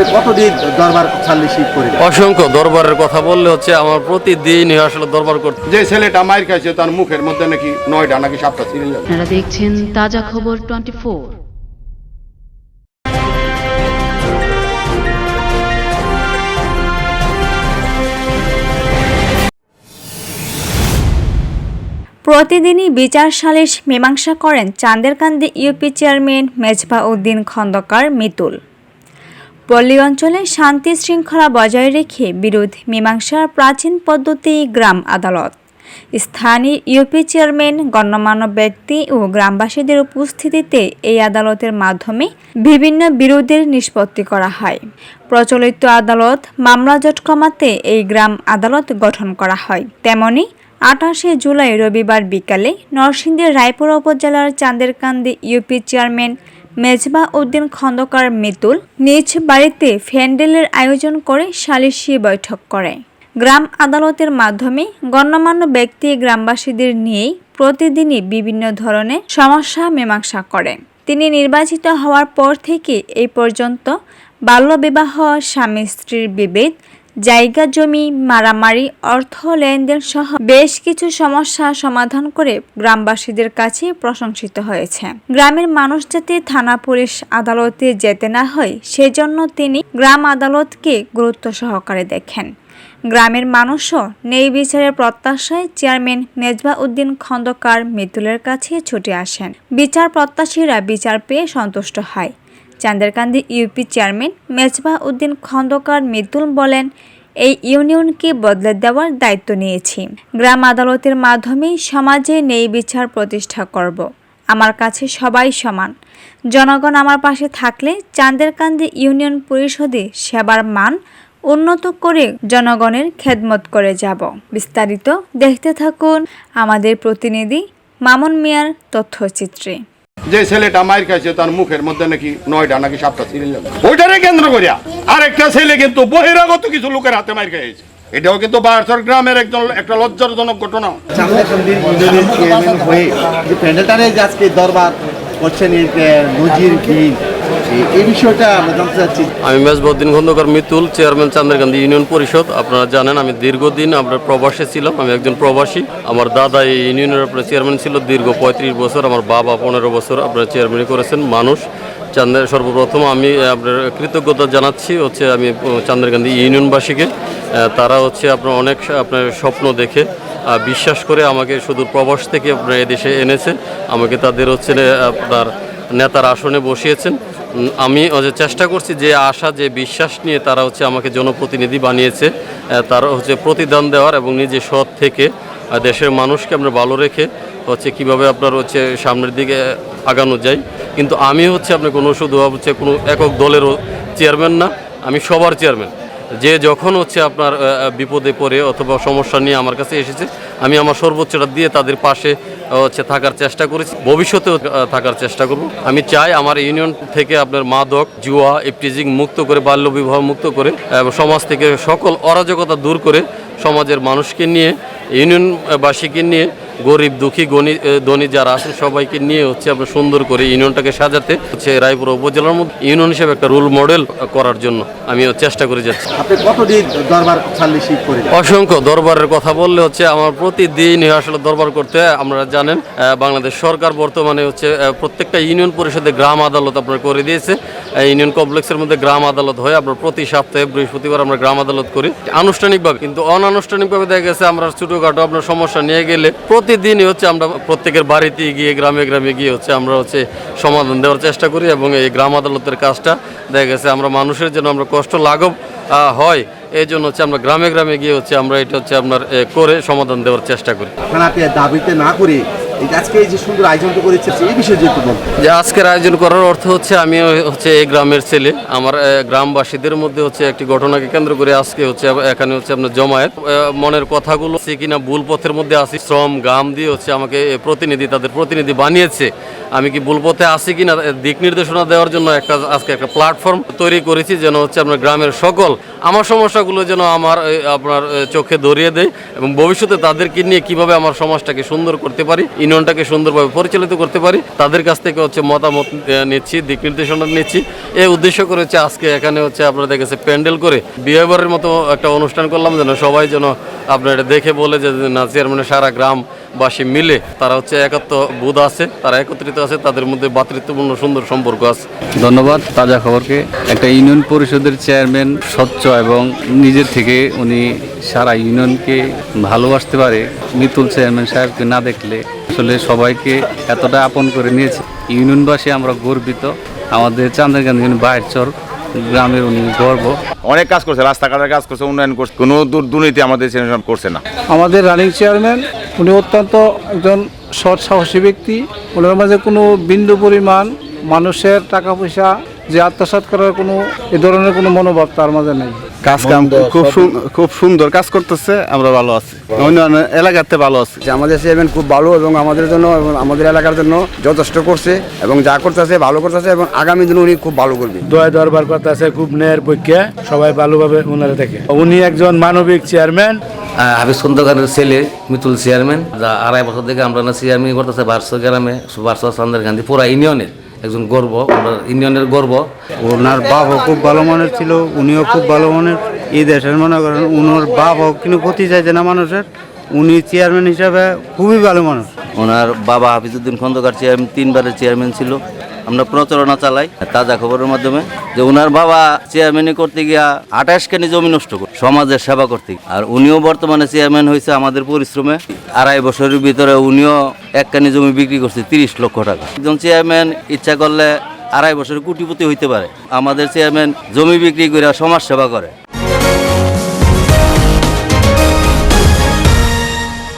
আপনি কতদিন দরবার সাল্লিশি করেন অসংখ্য দরবারের কথা বললে হচ্ছে আমার প্রতিদিন আসলে দরবার করতে যে ছেলেটা মাইর খাইছে তার মুখের মধ্যে নাকি নয়টা নাকি সাতটা সিরিয়াল আপনারা দেখছেন তাজা খবর টোয়েন্টি ফোর। প্রতিদিনই বিচার সালিশ মীমাংসা করেন চান্দেরকান্দি ইউপি চেয়ারম্যান মেজবা উদ্দিন খন্দকার মিতুল। পল্লী অঞ্চলে শান্তি শৃঙ্খলা বজায় রেখে বিরোধ মীমাংসার প্রাচীন পদ্ধতি গ্রাম আদালত। স্থানীয় ইউপি চেয়ারম্যান, গণ্যমান্য ব্যক্তি ও গ্রামবাসীদের উপস্থিতিতে এই আদালতের মাধ্যমে বিভিন্ন বিরোধের নিষ্পত্তি করা হয়। প্রচলিত আদালত মামলা জট কমাতে এই গ্রাম আদালত গঠন করা হয়। তেমনি আঠাশে জুলাই রবিবার বিকালে নরসিংদীর রায়পুর উপজেলার চাঁদেরকান্দি ইউপি চেয়ারম্যান মেজবা উদ্দিন খন্দকার মিতুল নিজ বাড়িতে ফ্যান্ডেলের আয়োজন করে সালিশি বৈঠক করে। গ্রাম আদালতের মাধ্যমে গণ্যমান্য ব্যক্তি গ্রামবাসীদের নিয়েই প্রতিদিনই বিভিন্ন ধরনের সমস্যা মীমাংসা করেন তিনি নির্বাচিত হওয়ার পর থেকে এই পর্যন্ত বাল্যবিবাহ স্বামী স্ত্রীর বিভেদ জায়গা, জমি, মারামারি, অর্থ, লেনদেন সহ বেশ কিছু সমস্যা সমাধান করে গ্রামবাসীদের কাছে প্রশংসিত হয়েছে। গ্রামের মানুষ যাতে থানা, পুলিশ আদালতে যেতে না হয়, সেজন্য তিনি গ্রাম আদালতকে গুরুত্ব সহকারে দেখেন। গ্রামের মানুষও নেই বিচারের প্রত্যাশায় চেয়ারম্যান মেজবা উদ্দিন খন্দকার মিতুলের কাছে ছুটে আসেন। বিচার প্রত্যাশীরা বিচার পেয়ে সন্তুষ্ট হয়। চান্দেরকান্দি ইউপি চেয়ারম্যান মেজবাহ উদ্দিন খন্দকার মিতুল বলেন, এই ইউনিয়নকে বদলে দেওয়ার দায়িত্ব নিয়েছি। গ্রাম আদালতের মাধ্যমে সমাজে নেই বিচার প্রতিষ্ঠা করব। আমার কাছে সবাই সমান। জনগণ আমার পাশে থাকলে চান্দেরকান্দি ইউনিয়ন পরিষদে সেবার মান উন্নত করে জনগণের খেদমত করে যাব। বিস্তারিত দেখতে থাকুন আমাদের প্রতিনিধি মামুন মিয়ার তথ্যচিত্রে। যে ছেলেটা মায়ের খাইছে, তার মুখের মধ্যে নাকি নয়টা নাকি সাতটা সিরিল ওইটারে কেন্দ্র করিয়া আরেকটা ছেলে কিন্তু বহিরাগত কিছু লোকের হাতে মায়ের খাইছে এটাও কিন্তু বারসর গ্রামের একজন একটা লজ্জাজনক ঘটনা। প্যান্ডেলটারে আজকে দরবার করছেন নজির বিল আমি মেজবউদ্দিন খন্দকার মিতুল, চেয়ারম্যান চান্দ্রকান্দি ইউনিয়ন পরিষদ। আপনারা জানেন, আমি দীর্ঘদিন আমরা প্রবাসে ছিলাম। আমি একজন প্রবাসী। আমার দাদা এই ইউনিয়নের আপনার চেয়ারম্যান ছিল দীর্ঘ পঁয়ত্রিশ বছর। আমার বাবা পনেরো বছর আপনার চেয়ারম্যানই করেছেন। মানুষ। চান্দের সর্বপ্রথম আমি আপনার কৃতজ্ঞতা জানাচ্ছি। হচ্ছে আমি চান্দ্রকান্দি ইউনিয়নবাসীকে। তারা হচ্ছে আপনার অনেক আপনার স্বপ্ন দেখে বিশ্বাস করে আমাকে শুধু প্রবাস থেকে আপনার এদেশে এনেছে। আমাকে তাদের হচ্ছে আপনার নেতার আসনে বসিয়েছেন। আমি চেষ্টা করছি যে আশা, যে বিশ্বাস নিয়ে তারা হচ্ছে আমাকে জনপ্রতিনিধি বানিয়েছে তারা হচ্ছে প্রতিদান দেওয়ার এবং নিজে সৎ থেকে দেশের মানুষকে আমরা ভালো রেখে হচ্ছে কীভাবে আপনার হচ্ছে সামনের দিকে আগানো যায়। কিন্তু আমি হচ্ছে আপনার কোনো শুধু হচ্ছে কোনো একক দলেরও চেয়ারম্যান না, আমি সবার চেয়ারম্যান যে যখন হচ্ছে আপনার বিপদে পড়ে অথবা সমস্যা নিয়ে আমার কাছে এসেছে, আমি আমার সর্বোচ্চটা দিয়ে তাদের পাশে হচ্ছে থাকার চেষ্টা করেছি। ভবিষ্যতেও থাকার চেষ্টা করব। আমি চাই আমার ইউনিয়ন থেকে আপনার মাদক, জুয়া, ইপটিজিং মুক্ত করে, বাল্যবিবাহ মুক্ত করে সমাজ থেকে সকল অরাজকতা দূর করে সমাজের মানুষকে নিয়ে, ইউনিয়নবাসীকে নিয়ে গরিব দুঃখী গণি ধনী যারা আছেন সবাইকে নিয়ে হচ্ছে আপনার সুন্দর করে ইউনিয়নটাকে সাজাতে হচ্ছে রায়পুর উপজেলার মধ্যে ইউনিয়ন হিসেবে একটা রোল মডেল করার জন্য আমি চেষ্টা করে যাচ্ছি। অসংখ্য দরবারের কথা বললে হচ্ছে আমার প্রতিদিন আসলে দরবার করতে। আপনারা জানেন বাংলাদেশ সরকার বর্তমানে হচ্ছে প্রত্যেকটা ইউনিয়ন পরিষদে গ্রাম আদালত আপনার করে দিয়েছে। ইউনিয়ন কমপ্লেক্সের মধ্যে গ্রাম আদালত হয় আমরা প্রতি সপ্তাহে বৃহস্পতিবার আমরা গ্রাম আদালত করি। আনুষ্ঠানিকভাবে কিন্তু অনানুষ্ঠানিকভাবে দেখা গেছে আমরা ছোটোখাটো আপনার সমস্যা নিয়ে গেলে প্রতিদিনই হচ্ছে আমরা প্রত্যেকের বাড়িতে গিয়ে, গ্রামে গ্রামে গিয়ে হচ্ছে আমরা হচ্ছে সমাধান দেওয়ার চেষ্টা করি এবং এই গ্রাম আদালতের কাজটা দেখা গেছে। আমরা মানুষের জন্য আমরা কষ্ট লাঘব হয় এই জন্য হচ্ছে আমরা গ্রামে গ্রামে গিয়ে হচ্ছে আমরা এটা হচ্ছে আপনার করে সমাধান দেওয়ার চেষ্টা করি। দাবিতে না করে আজকে এই যে সুন্দর এই যে আজকের আয়োজন করার অর্থ হচ্ছে আমি হচ্ছে এই গ্রামের ছেলে। আমার গ্রামবাসীদের মধ্যে হচ্ছে একটি ঘটনাকে কেন্দ্র করে আজকে হচ্ছে এখানে হচ্ছে আপনার জমায়েত। মনের কথাগুলো সে কিনা ভুল পথের মধ্যে আসি শ্রম, গাম দিয়ে হচ্ছে আমাকে প্রতিনিধি, তাদের প্রতিনিধি বানিয়েছে। আমি কি ভুল পথে আছি কিনা দিক নির্দেশনা দেওয়ার জন্য একটা, আজকে একটা প্ল্যাটফর্ম তৈরি করেছি যেন হচ্ছে আপনার গ্রামের সকল আমার সমস্যাগুলো যেন আমার আপনার চোখে ধরিয়ে দেয় এবং ভবিষ্যতে তাদেরকে নিয়ে কীভাবে আমার সমাজটাকে সুন্দর করতে পারি, ইউনিয়নটাকে সুন্দরভাবে পরিচালিত করতে পারি, তাদের কাছ থেকে হচ্ছে মতামত নিচ্ছি, দিক নির্দেশনা নিচ্ছি। এই উদ্দেশ্য করে হচ্ছে আজকে এখানে হচ্ছে আপনারা দেখেছে প্যান্ডেল করে বিহেভিয়ারের মতো একটা অনুষ্ঠান করলাম যেন সবাই যেন আপনার এটা দেখে বলে যে না, চেয়ারম্যানের সারা গ্রামবাসী মিলে তারা হচ্ছে একাত্ম বোধ আছে তারা একত্রিত আছে তাদের মধ্যে ভাতৃত্বপূর্ণ সুন্দর সম্পর্ক আছে। ধন্যবাদ তাজা খবরকে। একটা ইউনিয়ন পরিষদের চেয়ারম্যান স্বচ্ছ এবং নিজের থেকে উনি সারা ইউনিয়নকে ভালোবাসতে পারে। মিতুল চেয়ারম্যান সাহেবকে না দেখলে আসলে সবাইকে এতটা আপন করে নিয়েছে। ইউনিয়নবাসী আমরা গর্বিত। আমাদের চান্দারগান্ধী বাইর চর গ্রামের উনি গর্ব। অনেক কাজ করছে রাস্তাঘাটের কাজ করছে উন্নয়ন করছে কোনো দুর্নীতি আমাদের করছে না। আমাদের রানিং চেয়ারম্যান উনি অত্যন্ত একজন সৎ সাহসী ব্যক্তি। ওনার মাঝে কোনো বিন্দু পরিমাণ মানুষের টাকা পয়সা যে আত্মসাত করার কোনো, এ ধরনের কোনো মনোভাব তার মাঝে নেই। কাজ কাম খুব খুব সুন্দর কাজ করতেছে আমরা ভালো আছি। অন্যান্য এলাকাতে ভালো আছি। যে আমাদের চেয়ারম্যান খুব ভালো এবং আমাদের জন্য এবং আমাদের এলাকার জন্য যথেষ্ট করছে এবং যা করতেছে ভালো করতেছে এবং আগামী দিনে উনি খুব ভালো করবে। দয়া দরবার করতেছে খুব ন্যায়ের পক্ষে সবাই ভালোভাবে ওনারা দেখে। উনি একজন মানবিক চেয়ারম্যান। হাফিজ খন্দকারের ছেলে মিতুল চেয়ারম্যান যা আড়াই বছর থেকে আমরা না চেয়ারম্যান করতেছে বারশো গ্রামে বারশো চান্দের গান্ধী পুরা ইউনিয়নের। একজন গর্ব ইন্ডিয়ানের গর্ব। ওনার বাবাও খুব ভালো মনের ছিল উনিও খুব ভালো মনের। এই দেশের মনে করেন উনার বাবাও কিন্তু ক্ষতি চাইছে না মানুষের উনি চেয়ারম্যান হিসাবে খুবই ভালো মানুষ। ওনার বাবা হাফিজুদ্দিন খন্দকার চেয়ারম্যান তিনবারের চেয়ারম্যান ছিল। আমরা প্রচারণা চালাই তাজা খবরের মাধ্যমে। যে উনার বাবা চেয়ারম্যানই করতে গিয়া আঠাশ কেনি জমি নষ্ট করে সমাজের সেবা করতে আর উনিও বর্তমানে চেয়ারম্যান হয়েছে আমাদের পরিশ্রমে। আড়াই বছরের ভিতরে উনিও এক কানি জমি বিক্রি করছে, তিরিশ লক্ষ টাকা। একজন চেয়ারম্যান ইচ্ছা করলে আড়াই বছরের কোটিপতি হইতে পারে। আমাদের চেয়ারম্যান জমি বিক্রি করে সমাজ সেবা করে।